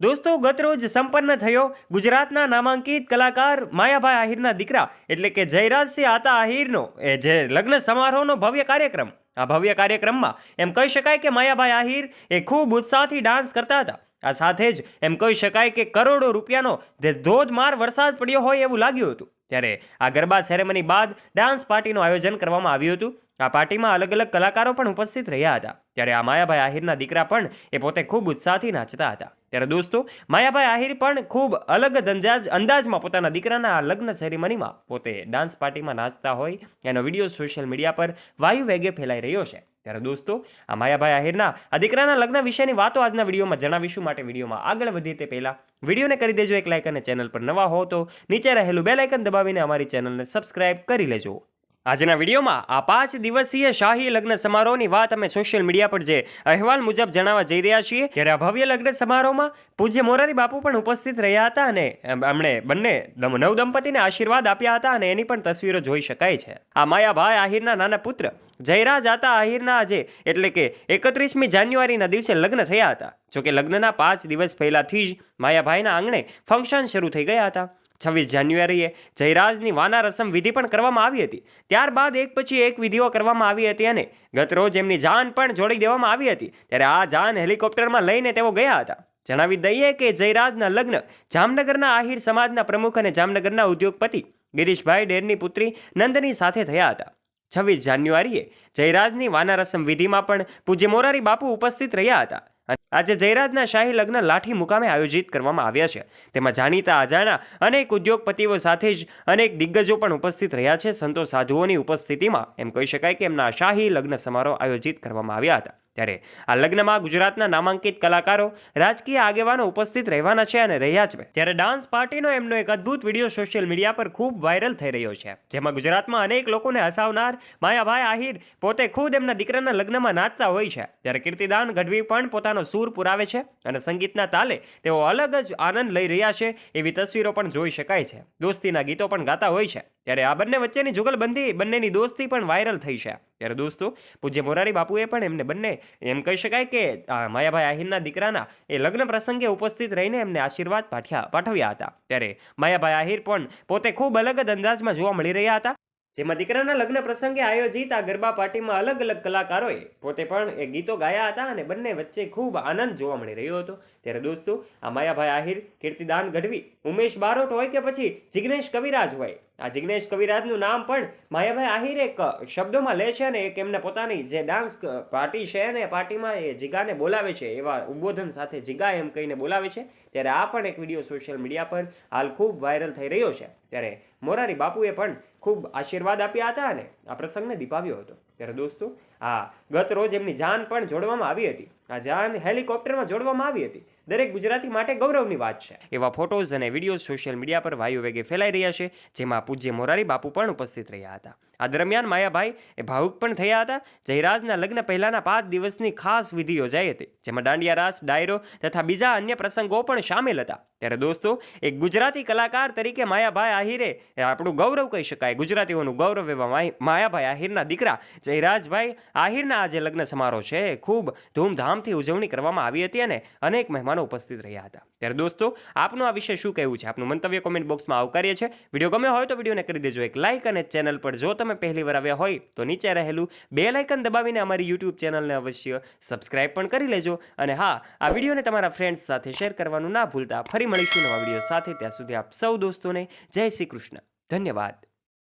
દોસ્તો, ગતરોજ સંપન્ન થયો ગુજરાતના નામાંકિત કલાકાર માયાભાઈ આહિરના દીકરા. એટલે કે જયરાજસિંહ આતા આહિરનો, એ જે લગ્ન સમારોહનો ભવ્ય કાર્યક્રમ. આ ભવ્ય કાર્યક્રમમાં એમ કહી શકાય કે માયાભાઈ આહિર એ ખૂબ ઉત્સાહથી ડાન્સ કરતા હતા. આ સાથે જ એમ કહી શકાય કે કરોડો રૂપિયાનો જે ધોધમાર વરસાદ પડ્યો હોય એવું લાગ્યું હતું. ત્યારે આ ગરબા સેરેમની બાદ ડાન્સ પાર્ટીનું આયોજન કરવામાં આવ્યું હતું. આ પાર્ટીમાં અલગ અલગ કલાકારો પણ ઉપસ્થિત રહ્યા હતા. ત્યારે આ માયાભાઈ આહિરના દીકરા પણ એ પોતે ખૂબ ઉત્સાહથી નાચતા હતા. ત્યારે દોસ્તો, માયાભાઈ આહિર પણ ખૂબ અલગ અંદાજ, અંદાજમાં પોતાના દીકરાના આ લગ્ન સેરેમનીમાં પોતે ડાન્સ પાર્ટીમાં નાચતા હોય, એનો વીડિયો સોશિયલ મીડિયા પર વાયુ વેગે ફેલાઈ રહ્યો છે. ત્યારે દોસ્તો, આ માયાભાઈ આહિરના, આ દીકરાના લગ્ન વિશેની વાતો આજના વિડીયોમાં જણાવીશું. માટે વિડીયોમાં આગળ વધીએ તે પહેલાં, વિડીયોને કરી દેજો એક લાઇક અને ચેનલ પર નવા હો તો નીચે રહેલું બે લાઇકન દબાવીને અમારી ચેનલને સબસ્ક્રાઇબ કરી લેજો. આજના વિડીયોમાં આ પાંચ દિવસીય શાહી લગ્ન સમારોહની વાત અમે સોશિયલ મીડિયા પર જે અહેવાલ મુજબ જણાવવા જઈ રહ્યા છીએ, ત્યારે આ ભવ્ય લગ્ન સમારોહમાં પૂજ્ય મોરારી બાપુ પણ ઉપસ્થિત રહ્યા હતા અને એમણે બંને દમ- નવદંપતીને આશીર્વાદ આપ્યા હતા અને એની પણ તસવીરો જોઈ શકાય છે. આ માયાભાઈ આહિરના નાના પુત્ર, જયરાજ આતા આહિરના આજે એટલે કે એકત્રીસમી જાન્યુઆરીના દિવસે લગ્ન થયા હતા. જોકે લગ્નના પાંચ દિવસ પહેલાથી જ માયાભાઈના આંગણે ફંક્શન શરૂ થઈ ગયા હતા. છવ્વીસ જાન્યુઆરીએ જયરાજની વાના રસમ વિધિ પણ કરવામાં આવી હતી. ત્યારબાદ એક પછી એક વિધિઓ કરવામાં આવી હતી અને ગતરોજ એમની જાન પણ જોડી દેવામાં આવી હતી. ત્યારે આ જાન હેલિકોપ્ટરમાં લઈને તેઓ ગયા હતા. જણાવી દઈએ કે જયરાજના લગ્ન જામનગરના આહિર સમાજના પ્રમુખ અને જામનગરના ઉદ્યોગપતિ ગિરીશભાઈ ડેરની પુત્રી નંદની સાથે થયા હતા. છવ્વીસ જાન્યુઆરીએ જયરાજની વાના રસમ વિધિમાં પણ પૂજ્ય મોરારી બાપુ ઉપસ્થિત રહ્યા હતા. આજે જયરાજના શાહી લગ્ન લાઠી મુકામે આયોજિત કરવામાં આવ્યા છે. તેમાં જાણીતા અજાણા અનેક ઉદ્યોગપતિઓ સાથે જ અનેક દિગ્ગજો પણ ઉપસ્થિત રહ્યા છે. સંતો સાધુઓની ઉપસ્થિતિમાં એમ કહી શકાય કે એમના શાહી લગ્ન સમારોહ આયોજિત કરવામાં આવ્યા હતા. ત્યારે આ લગ્નમાં ગુજરાતના નામાંકિત કલાકારો રાજકીય આગેવાનો ઉપસ્થિત રહેવાના છે અને રહ્યા છે ત્યારે ડાન્સ પાર્ટીનો એમનો એક અદ્ભુત વીડિયો સોશિયલ મીડિયા પર ખૂબ વાયરલ થઈ રહ્યો છે. જેમાં ગુજરાતમાં અનેક લોકોને હસાવનાર માયાભાઈ આહિર પોતે ખુદ એમના દીકરાના લગ્નમાં નાચતા હોય છે. ત્યારે કીર્તિદાન ગઢવી પણ પોતાનો સૂર પુરાવે છે અને સંગીતના તાલે તેઓ અલગ જ આનંદ લઈ રહ્યા છે એવી તસવીરો પણ જોઈ શકાય છે. દોસ્તીના ગીતો પણ ગાતા હોય છે. ત્યારે આ બંને વચ્ચેની જુગલબંધી બંનેની દોસ્તી પણ વાયરલ થઈ છે. ત્યારે દોસ્તો, પૂજ્ય મોરારી બાપુએ પણ એમને બંને એમ કહી શકાય કે, આ માયાભાઈ આહિરના દીકરાના એ લગ્ન પ્રસંગે ઉપસ્થિત રહીને એમને આશીર્વાદ પાઠ્યા, પાઠવ્યા હતા. ત્યારે માયાભાઈ આહિર પણ પોતે ખૂબ અલગ જ અંદાજમાં જોવા મળી રહ્યા હતા. જેમાં દીકરાના લગ્ન પ્રસંગે આયોજિત આ ગરબા પાર્ટીમાં અલગ અલગ કલાકારોએ પોતે પણ એ ગીતો ગાયા હતા અને બંને વચ્ચે ખૂબ આનંદ જોવા મળી રહ્યો હતો. ત્યારે દોસ્તો, આ માયાભાઈ આહિર, કીર્તિદાન ગઢવી, ઉમેશ બારોટ હોય કે પછી જિગ્નેશ કવિરાજ હોય આ જિગ્નેશ કવિરાજનું નામ પણ માયાભાઈ આહિર એક શબ્દોમાં લે છે અને એક એમને પોતાની જે ડાન્સ પાર્ટી છે ને પાર્ટીમાં એ જીગાને બોલાવે છે, એવા ઉદ્બોધન સાથે જીગા એમ કહીને બોલાવે છે. ત્યારે આ પણ એક વીડિયો સોશિયલ મીડિયા પર હાલ ખૂબ વાયરલ થઈ રહ્યો છે. ત્યારે મોરારી બાપુએ પણ ખૂબ આશીર્વાદ આપ્યા હતા અને આ પ્રસંગને દીપાવ્યો હતો. ત્યારે દોસ્તો, આ ગત રોજ એમની જાન પણ જોડવામાં આવી હતી. આ જાન હેલિકોપ્ટરમાં જોડવામાં આવી હતી. દરેક ગુજરાતી માટે ગૌરવની વાત છે. એવા ફોટોઝ અને વીડિયો સોશિયલ મીડિયા પર વાયુ વેગે ફેલાઈ રહ્યા છે, જેમાં પૂજ્ય મોરારી બાપુ પણ ઉપસ્થિત રહ્યા હતા. આ દરમિયાન માયાભાઈ એ ભાવુક પણ થયા હતા. જયરાજના લગ્ન પહેલાના પાંચ દિવસની ખાસ વિધિ યોજાઈ હતી, જેમાં દાંડિયા રાસ, ડાયરો તથા બીજા અન્ય પ્રસંગો પણ સામેલ હતા. ત્યારે દોસ્તો, એક ગુજરાતી કલાકાર તરીકે માયાભાઈ આહિરે આપણું ગૌરવ કહી શકાય. ગુજરાતીઓનું ગૌરવ એવા માયાભાઈ આહિરના દીકરા જયરાજભાઈ આહિરના આ જે લગ્ન સમારોહ છે. ખૂબ ધૂમધામથી ઉજવણી કરવામાં આવી હતી અને અનેક મહેમાનો ઉપસ્થિત રહ્યા હતા. ત્યારે દોસ્તો, આપનું આ વિશે શું કહેવું છે? આપનું મંતવ્ય કોમેન્ટ બોક્સમાં આવકારીએ છે વીડિયો ગમ્યો હોય તો વિડીયોને કરી દેજો. એક લાઇક અને ચેનલ પર જો તમે પહેલી વાર આવ્યા હોય તો નીચે રહેલું બે લાઇકન દબાવીને અમારી યુટ્યુબ ચેનલને અવશ્ય સબસ્ક્રાઇબ પણ કરી લેજો. અને હા, આ વિડીયોને તમારા ફ્રેન્ડ્સ સાથે શેર કરવાનું ના ભૂલતા. ફરી મળીશું નવા વીડિયો સાથે. ત્યાં સુધી આપ સૌ દોસ્તોને જય શ્રી કૃષ્ણ. ધન્યવાદ.